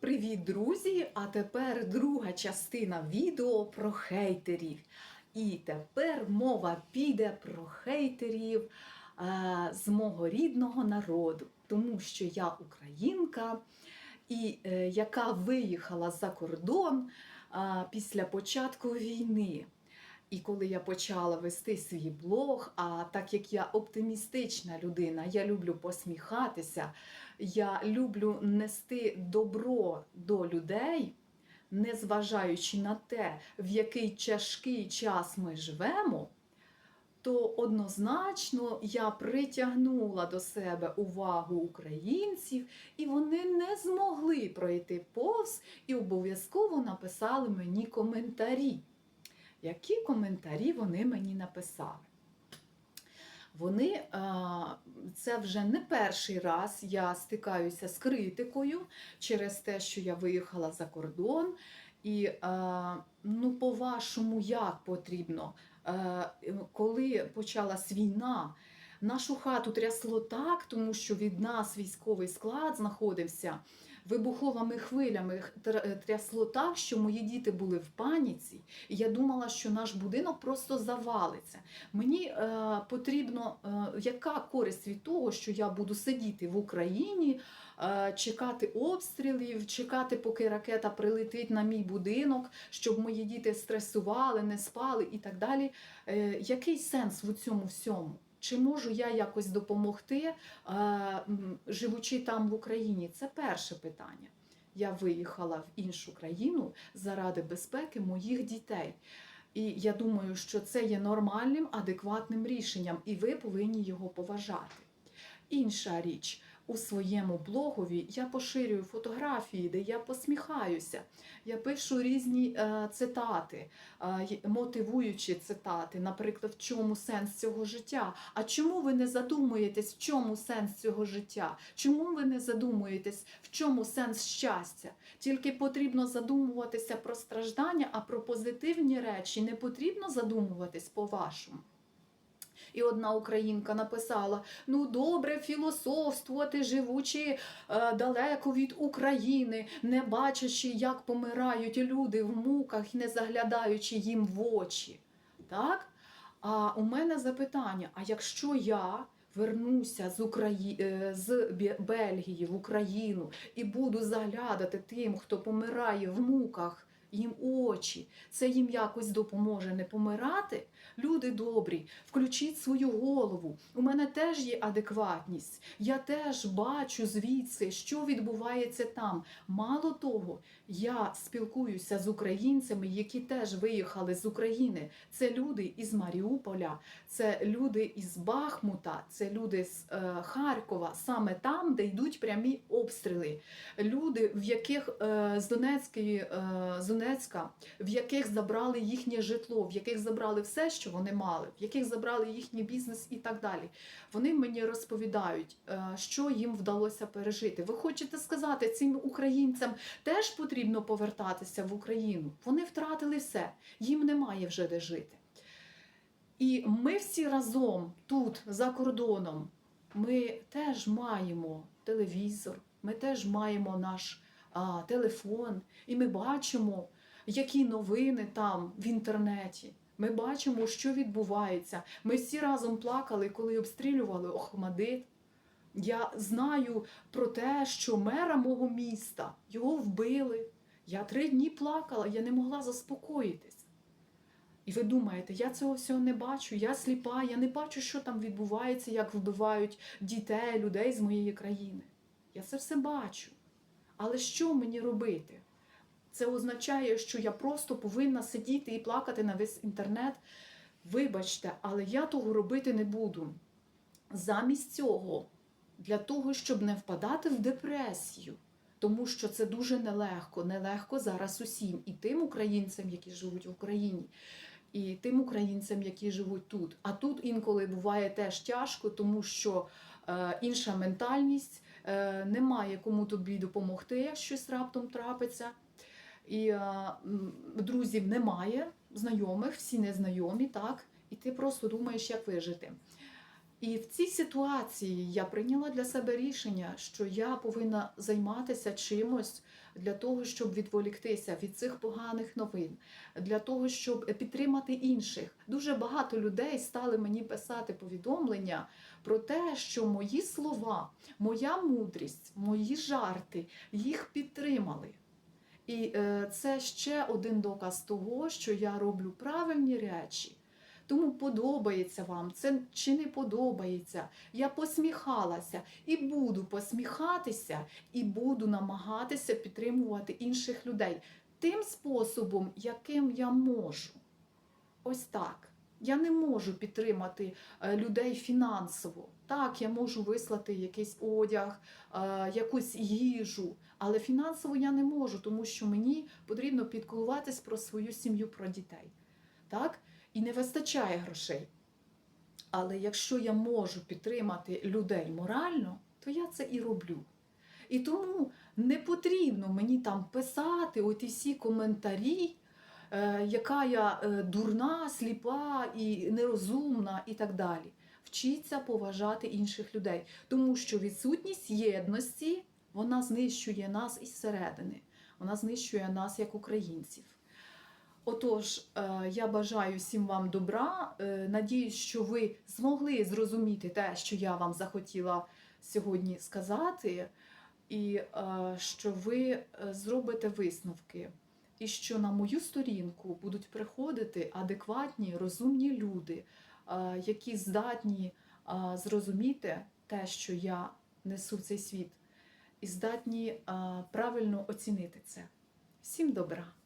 Привіт, друзі! А тепер друга частина відео про хейтерів. І тепер мова піде про хейтерів е, з мого рідного народу, тому що я українка, і е, яка виїхала за кордон е, після початку війни. І коли я почала вести свій блог, а так як я оптимістична людина, я люблю посміхатися, я люблю нести добро до людей, незважаючи на те, в який тяжкий час ми живемо, то однозначно я притягнула до себе увагу українців, і вони не змогли пройти повз і обов'язково написали мені коментарі. Які коментарі вони мені написали? Вони це вже не перший раз я стикаюся з критикою через те, що я виїхала за кордон. І ну, по-вашому, як потрібно, коли почалась війна, нашу хату трясло так, тому що від нас військовий склад знаходився вибуховими хвилями тр- трясло так, що мої діти були в паніці, і я думала, що наш будинок просто завалиться. Мені е, потрібно, е, яка користь від того, що я буду сидіти в Україні, е, чекати обстрілів, чекати, поки ракета прилетить на мій будинок, щоб мої діти стресували, не спали і так далі. Е, який сенс в цьому всьому? Чи можу я якось допомогти, е, живучи там в Україні? Це перше питання. Я виїхала в іншу країну заради безпеки моїх дітей. І я думаю, що це є нормальним, адекватним рішенням, і ви повинні його поважати. Інша річ, у своєму блогові я поширюю фотографії, де я посміхаюся. Я пишу різні е, цитати, е, мотивуючі цитати, наприклад, в чому сенс цього життя. А чому ви не задумуєтесь, в чому сенс цього життя? Чому ви не задумуєтесь, в чому сенс щастя? Тільки потрібно задумуватися про страждання, а про позитивні речі не потрібно задумуватись по-вашому. І одна українка написала: ну добре філософствувати, живучи е, далеко від України, не бачачи, як помирають люди в муках не заглядаючи їм в очі. Так? А у мене запитання: а якщо я вернуся з, Украї... е, з Бельгії в Україну і буду заглядати тим, хто помирає в муках, їм очі, це їм якось допоможе не помирати? Люди добрі, включіть свою голову. У мене теж є адекватність. Я теж бачу звідси, що відбувається там. Мало того, я спілкуюся з українцями, які теж виїхали з України. Це люди із Маріуполя, це люди із Бахмута, це люди з е, Харкова, саме там, де йдуть прямі обстріли. Люди, в яких е, з Донецької е, Донецька, в яких забрали їхнє житло, в яких забрали все, що вони мали, в яких забрали їхній бізнес і так далі. Вони мені розповідають, е, що їм вдалося пережити. Ви хочете сказати, цим українцям теж потрібно повертатися в Україну? Вони втратили все, їм немає вже де жити. І ми всі разом тут, за кордоном, ми теж маємо телевізор, ми теж маємо наш а, телефон, і ми бачимо, які новини там в інтернеті. Ми бачимо, що відбувається. Ми всі разом плакали, коли обстрілювали Охмадит. Я знаю про те, що мера мого міста його вбили. Я три дні плакала, я не могла заспокоїтись. І ви думаєте, я цього всього не бачу, я сліпа, я не бачу, що там відбувається, як вбивають дітей, людей з моєї країни. Я це все бачу. Але що мені робити? Це означає, що я просто повинна сидіти і плакати на весь інтернет. Вибачте, але я того робити не буду. Замість цього, для того, щоб не впадати в депресію, тому що це дуже нелегко, нелегко зараз усім, і тим українцям, які живуть в Україні, і тим українцям, які живуть тут. А тут інколи буває теж тяжко, тому що е, інша ментальність, немає кому тобі допомогти, щось раптом трапиться. І е, друзів немає, знайомих, всі незнайомі, так? І ти просто думаєш, як вижити. І в цій ситуації я прийняла для себе рішення, що я повинна займатися чимось для того, щоб відволіктися від цих поганих новин, для того, щоб підтримати інших. Дуже багато людей стали мені писати повідомлення про те, що мої слова, моя мудрість, мої жарти їх підтримали. І е, це ще один доказ того, що я роблю правильні речі. Тому подобається вам це чи не подобається. Я посміхалася і буду посміхатися, і буду намагатися підтримувати інших людей тим способом, яким я можу. Ось так. Я не можу підтримати е, людей фінансово. Так, я можу вислати якийсь одяг, е, якусь їжу, але фінансово я не можу, тому що мені потрібно підколуватись про свою сім'ю, про дітей. Так? І не вистачає грошей. Але якщо я можу підтримати людей морально, то я це і роблю. І тому не потрібно мені там писати оті всі коментарі, е, яка я е, дурна, сліпа і нерозумна, і так далі. Вчіться поважати інших людей, тому що відсутність єдності вона знищує нас із середини, вона знищує нас як українців. Отож, е, я бажаю всім вам добра. Е, Надіюсь, що ви змогли зрозуміти те, що я вам захотіла сьогодні сказати, і е, що ви зробите висновки, і що на мою сторінку будуть приходити адекватні, розумні люди, які здатні зрозуміти те, що я несу в цей світ, і здатні правильно оцінити це. Всім добра!